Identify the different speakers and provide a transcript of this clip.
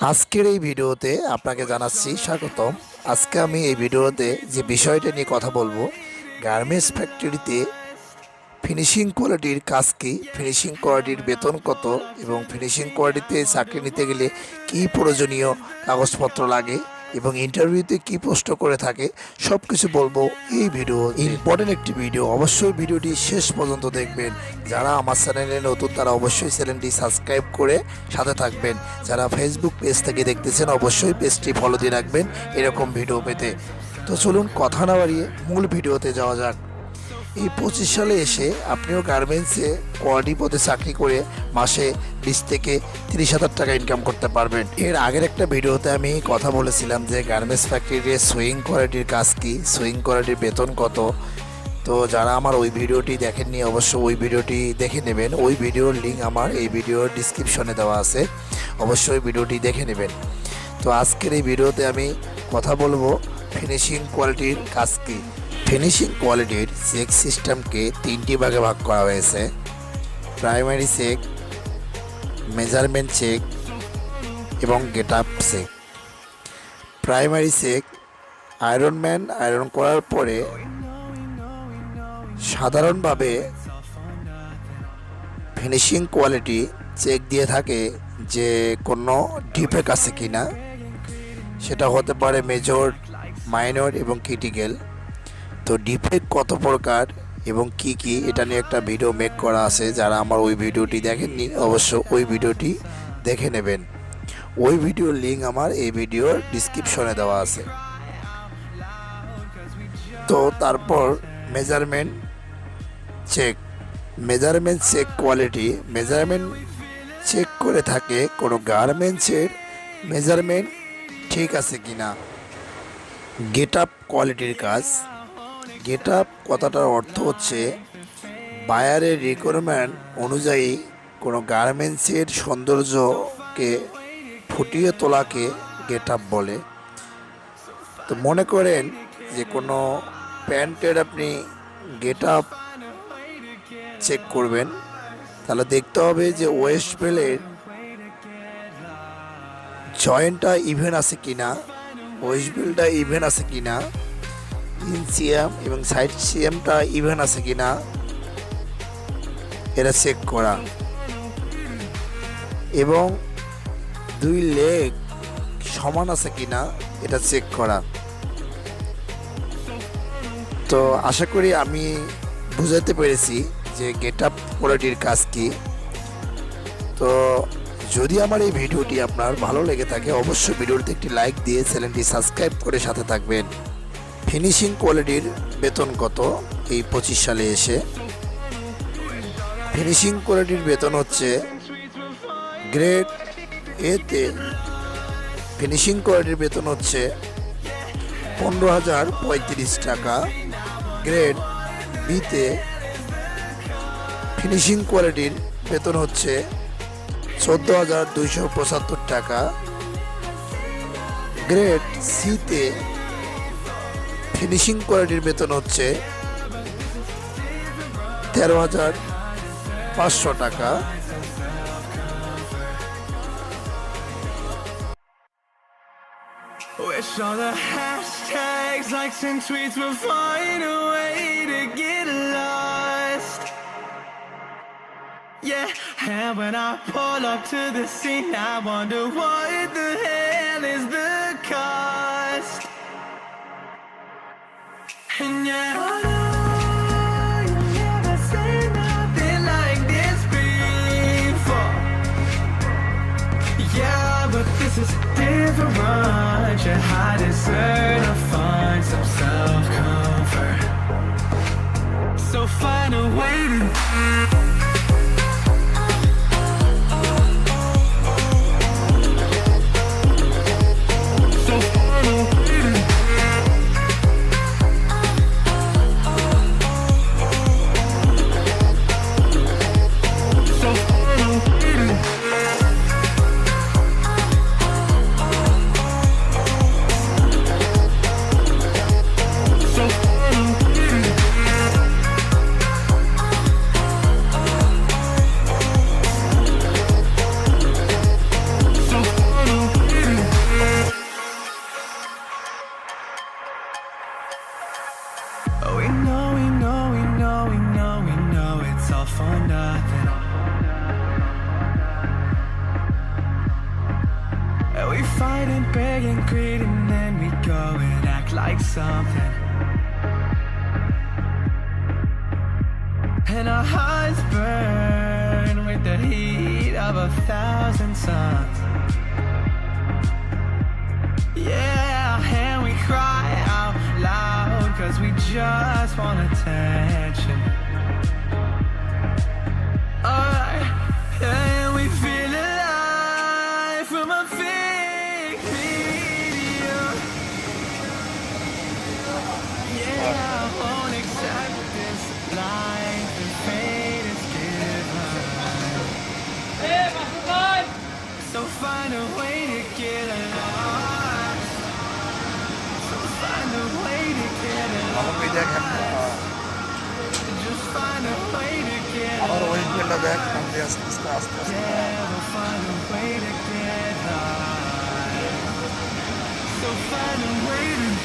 Speaker 1: আজকের এই ভিডিওতে আপনাকে জানাচ্ছি স্বাগতম। আজকে আমি এই ভিডিওতে যে বিষয়টা নিয়ে কথা বলব, গার্মেন্টস ফ্যাক্টরিতে ফিনিশিং কোয়ালিটির কাজ কী ফিনিশিং কোয়ালিটির বেতন কত এবং ফিনিশিং কোয়ালিটিতে চাকরি নিতে গেলে কি প্রয়োজনীয় কাগজপত্র লাগে এবং ইন্টারভিউতে কি প্রশ্ন করে থাকে সব কিছু বলব এই ভিডিও ইম্পর্টেন্ট একটি ভিডিও, অবশ্যই ভিডিওটি শেষ পর্যন্ত দেখবেন। যারা আমার চ্যানেলে নতুন, তারা অবশ্যই চ্যানেলটি সাবস্ক্রাইব করে সাথে থাকবেন। যারা ফেসবুক পেজ থেকে দেখতেছেন, অবশ্যই পেজটি ফলো দিয়ে রাখবেন, এরকম ভিডিও পেতে। তো চলুন, কথা না বাড়িয়ে মূল ভিডিওতে যাওয়া যাক। এই পঁচিশ সালে এসে আপনিও গার্মেন্টসে কোয়ালিটি পদে চাকরি করে মাসে বিশ থেকে তিরিশ হাজার টাকা ইনকাম করতে পারবেন। এর আগের একটা ভিডিওতে আমি কথা বলেছিলাম যে গার্মেন্টস ফ্যাক্টরিতে সুইং কোয়ালিটির কাজ কি সুইং কোয়ালিটির বেতন কত। তো যারা আমার ওই ভিডিওটি দেখেননি অবশ্য ওই ভিডিওটি দেখে নেবেন। ওই ভিডিওর লিঙ্ক আমার এই ভিডিওর ডিসক্রিপশনে দেওয়া আছে। অবশ্যই ভিডিওটি দেখে নেবেন। তো আজকের এই ভিডিওতে আমি কথা বলব ফিনিশিং কোয়ালিটির কাজ কী। ফিনিশিং কোয়ালিটির চেক সিস্টেমকে তিনটি ভাগে ভাগ করা হয়েছে। প্রাইমারি চেক মেজারমেন্ট চেক এবং get up check primary check iron man iron করার পরে সাধারণভাবে ফিনিশিং কোয়ালিটি চেক দিয়ে থাকে যে কোনো ডিফেক্ট আছে কি না সেটা হতে পারে মেজর মাইনর এবং ক্রিটিক্যাল তো ডিফেক্ট কত প্রকার এবং কি কি এটা নিয়ে একটা ভিডিও মেক করা আছে, যারা আমার ওই ভিডিওটি দেখেননি, অবশ্য ওই ভিডিওটি দেখে নেবেন। ওই ভিডিওর লিঙ্ক আমার এই ভিডিওর ডিসক্রিপশনে দেওয়া আছে। তো তারপর measurement check measurement check quality measurement check করে থাকে কোনো গার্মেন্টসের মেজারমেন্ট ঠিক আছে কি না গেট আপ কোয়ালিটির কাজ। গেট আপ কথাটার অর্থ হচ্ছে, বায়ারের রিকোয়ারমেন্ট অনুযায়ী কোনো গার্মেন্টসের সৌন্দর্যকে ফুটিয়ে তোলাকে গেট আপ বলে। তো মনে করেন যে কোনো প্যান্টের আপনি গেট আপ চেক করবেন, তাহলে দেখতে হবে যে ওয়েস্ট বেলের জয়েন্টটা ইভেন আছে কিনা, ওয়েস্ট বেলটা ইভেন আছে কিনা ইন সিএম এবং সাইড সিএমটা ইভেন আছে কি না, এটা চেক করা। এবং দুই লেগ সমান আছে কি না, এটা চেক করা। তো আশা করি আমি বুঝাতে পেরেছি যে গেট আপ কোয়ালিটির কাজ কি। তো যদি আমার এই ভিডিওটি আপনার ভালো লেগে থাকে, অবশ্যই ভিডিওটিতে একটি লাইক দিয়ে চ্যানেলটি সাবস্ক্রাইব করে সাথে থাকবেন। ফিনিশিং কোয়ালিটির বেতন কত এই পঁচিশ সালে এসে? ফিনিশিং কোয়ালিটির বেতন হচ্ছে গ্রেড এতে ফিনিশিং কোয়ালিটির বেতন হচ্ছে পনেরো হাজার পঁয়ত্রিশ টাকা। গ্রেড বিতে ফিনিশিং কোয়ালিটির বেতন হচ্ছে চোদ্দ হাজার দুইশো পঁচাত্তর টাকা। গ্রেড সিতে ফিনিশিং কোয়ালিটির বেতন হচ্ছে তেরো হাজার পাঁচশো টাকা
Speaker 2: Wish all the hashtags, likes, and tweets will find a way to get lost. Yeah, and when I pull up to the scene, I wonder what the hell Different, to find some self-comfort. So find a way to. We fight and beg and greed, and then we go and act like something. And our hearts burn with the heat of a thousand suns. Yeah, and we cry out loud cause we just want attention.
Speaker 1: ঠান্ডা দেখ ঠান্ডা আস্তে আস্তে আস্তে আস্তে
Speaker 2: So find a way to